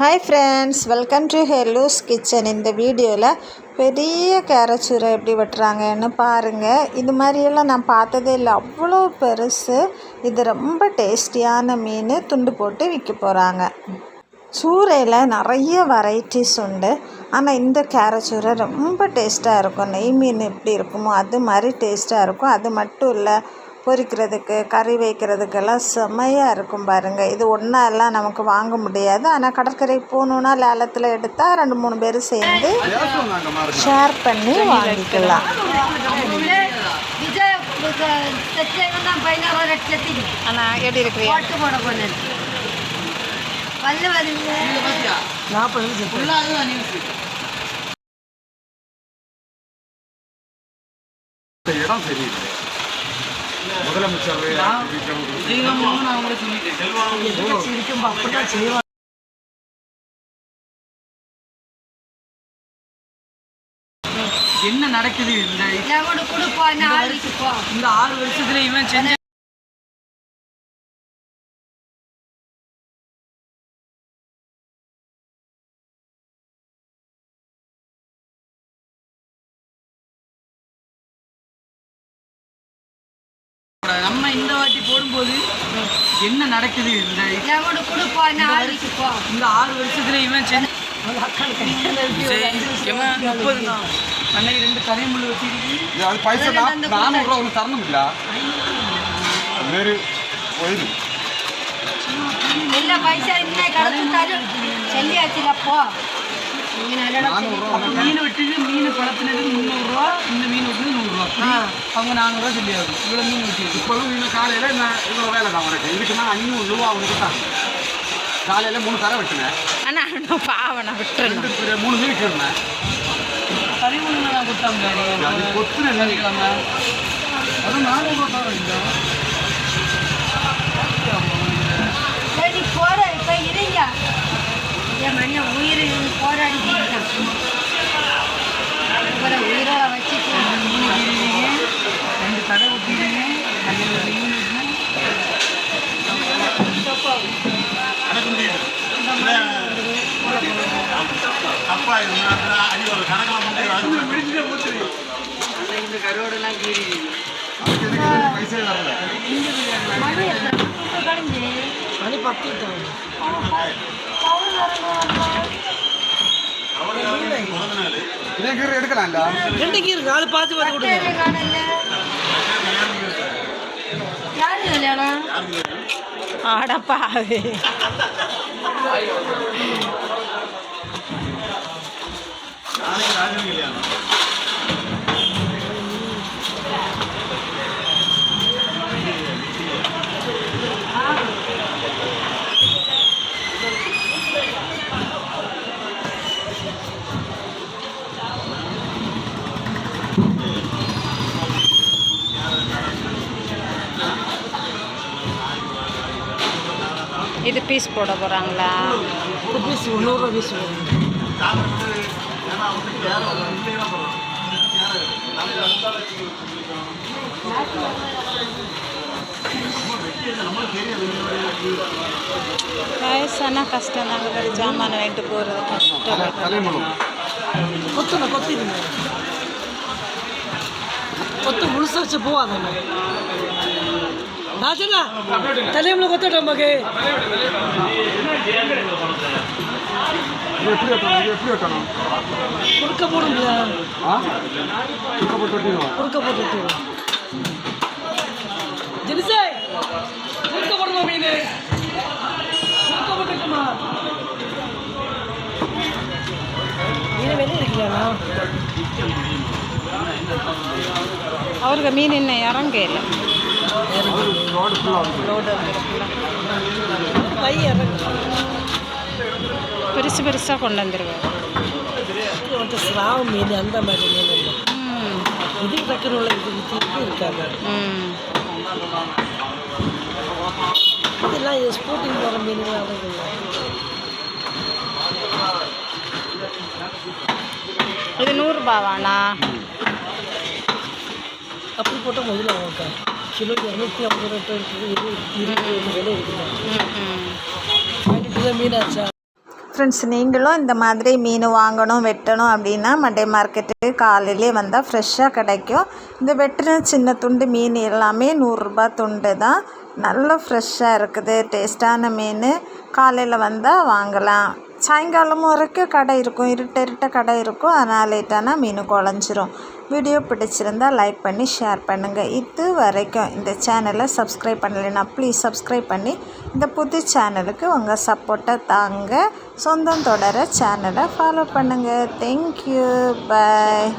Hi friends welcome to Hello's kitchen இந்த வீடியோவில் பெரிய கேரச்சூரை எப்படி வெட்டுறாங்கன்னு பாருங்கள் இது மாதிரியெல்லாம் நான் பார்த்ததே இல்லை. அவ்வளோ பெருசு. இது ரொம்ப டேஸ்டியான மீன். துண்டு போட்டு விற்க போகிறாங்க சூறையில் நிறைய வெரைட்டிஸ் உண்டு. ஆனால் இந்த கேரச்சூரை ரொம்ப டேஸ்ட்டாக இருக்கும். நெய் மீன் எப்படி இருக்குமோ அது மாதிரி டேஸ்ட்டாக இருக்கும். அது மட்டும் இல்லை பொரிக்கிறதுக்கு கறி வைக்கிறதுக்கெல்லாம் செம்மையாக இருக்கும் பாருங்கள் இது ஒன்றா எல்லாம் நமக்கு வாங்க முடியாது. ஆனால் கடற்கரைக்கு போகணுன்னா லேலத்தில் எடுத்தால் ரெண்டு மூணு பேர் சேர்ந்து ஷேர் பண்ணி வாங்கிக்கலாம். எப்படி ஓட்டு போட போனேன் வல்ல வருது இந்த இடம் சரியில்லை முதலமைச்சர் என்ன நடக்குது இந்த ஆறு வருஷத்துல இவன் செஞ்ச வாட்டி போடும்போது என்ன நடக்குது இந்த இந்த ஆறு வருஷத்துல இவன் முப்பது தான். அன்னைக்கு ரெண்டு கரைமுள் வச்சிருக்கு அது பைசா நானூறு தரணும் இல்ல வேறு பைசா இன்னும் கிடச்சி தரும் சொல்லி வச்சுக்கப்போ மீன் வெட்டுக்கு மீன் பழத்தினது முந்நூறுரூவா இந்த மீன் வெட்டுது நூறுரூவா. அவங்க நானூறுரூவா சொல்லியாகும் இவ்வளோ மீன் வெட்டியது இப்போதும் இன்னும் காலையில் நான் இவ்வளோ வேலை தான் உனக்கு. இதுக்கு நான் அவனுக்கு தான். காலையில் மூணு தர வெட்டினேன். ஆனால் பாவனை பேர் மூணு மீன் கேட்டேன் கறிமுள்ள நான் கொடுத்தாங்க அது கொத்துன அதுவும் நானூறுரூவா சரி போற இப்ப இருங்க. என் மண்ண உயிர் போராடிக்கிட்டு உயிரோட வச்சுட்டு மீன் கீறிங்க ரெண்டு கடை ஊற்றிடுங்க அதில் ஒரு மீன் வெட்டினா இந்த கருவாடெல்லாம் கீறிடுங்க அதுக்கு எனக்கு பைசா வரல மணி எத்தனை? கழிஞ்சு மணி பத்து இதே கீரை எடுக்கலாம்ல ரெண்டுக்கு இருக்கு அது பார்த்து பார்த்து கொடுங்க. யாரு கல்யாணம். ஆடப்பாவே பீஸ் போட போகிறாங்களா பீஸ் நூறுரூவா பீஸ் வயசானா கஷ்டம் நாங்கள் வேறு ஜாமான் வாங்கிட்டு போகிறது கஷ்டம் தலைமுழு கொத்துன கொத்திடுங்க கொத்து முழுசா வச்சு தலைமுல கொத்தட்டும் மகே இது எப்படி வெட்டணும் இது எப்படி வெட்டணும் குறுக்க போடுங்களா ஆ? குறுக்க போட்டு வெட்டிடுவோம் குறுக்க போட்டு ஜெனிசே குறுக்க போடுமா மீன்? குறுக்க போட்டுட்டுமா மீன் வெளியே இருக்கிறானா அவருக்கு மீன் இன்னும் இறங்கல ரோடு ஃபுல்லாக வந்து பெருசு பெருசாக கொண்டு வந்துருவாரு. இது வந்து ஸ்ராவ மீன் அந்த மாதிரி மீன் இல்லை. ம். இது டக்குனு உள்ள இது இது இருக்காது ம். இதெல்லாம் ஸ்போர்ட்டிங் போகிற மீன்கள் அதுங்க இது நூறுரூபாவாண்ணா அப்படி போட்டால் முதல்ல வாங்க கிலோ இரநூத்தி ஐம்பது ரூபா இருக்குது இருபது இருபது விலை இருக்குது மீனாச்சா ஃப்ரெண்ட்ஸ் நீங்களும் இந்த மாதிரி மீன் வாங்கணும் வெட்டணும் அப்படின்னா மண்டே மார்க்கெட்டு காலையிலே வந்தால் ஃப்ரெஷ்ஷாக கிடைக்கும். இந்த வெட்டின சின்ன துண்டு மீன் எல்லாமே நூறுரூபா துண்டு தான். நல்லா ஃப்ரெஷ்ஷாக இருக்குது டேஸ்ட்டான மீன். காலையில் வந்தால் வாங்கலாம். சாயங்காலம் வரைக்கும் கடை இருக்கும் இருட்ட இருட்ட கடை இருக்கும். அதனால் லேட்டானா மீன் குழஞ்சிரும். வீடியோ பிடிச்சிருந்தா லைக் பண்ணி ஷேர் பண்ணுங்கள் இது வரைக்கும் இந்த சேனலை சப்ஸ்கிரைப் பண்ணலைன்னா ப்ளீஸ் சப்ஸ்கிரைப் பண்ணி இந்த புது சேனலுக்கு உங்கள் சப்போர்ட்டை தாங்க. சொந்தம் தொடர சேனலை ஃபாலோ பண்ணுங்கள் தேங்க்யூ பாய்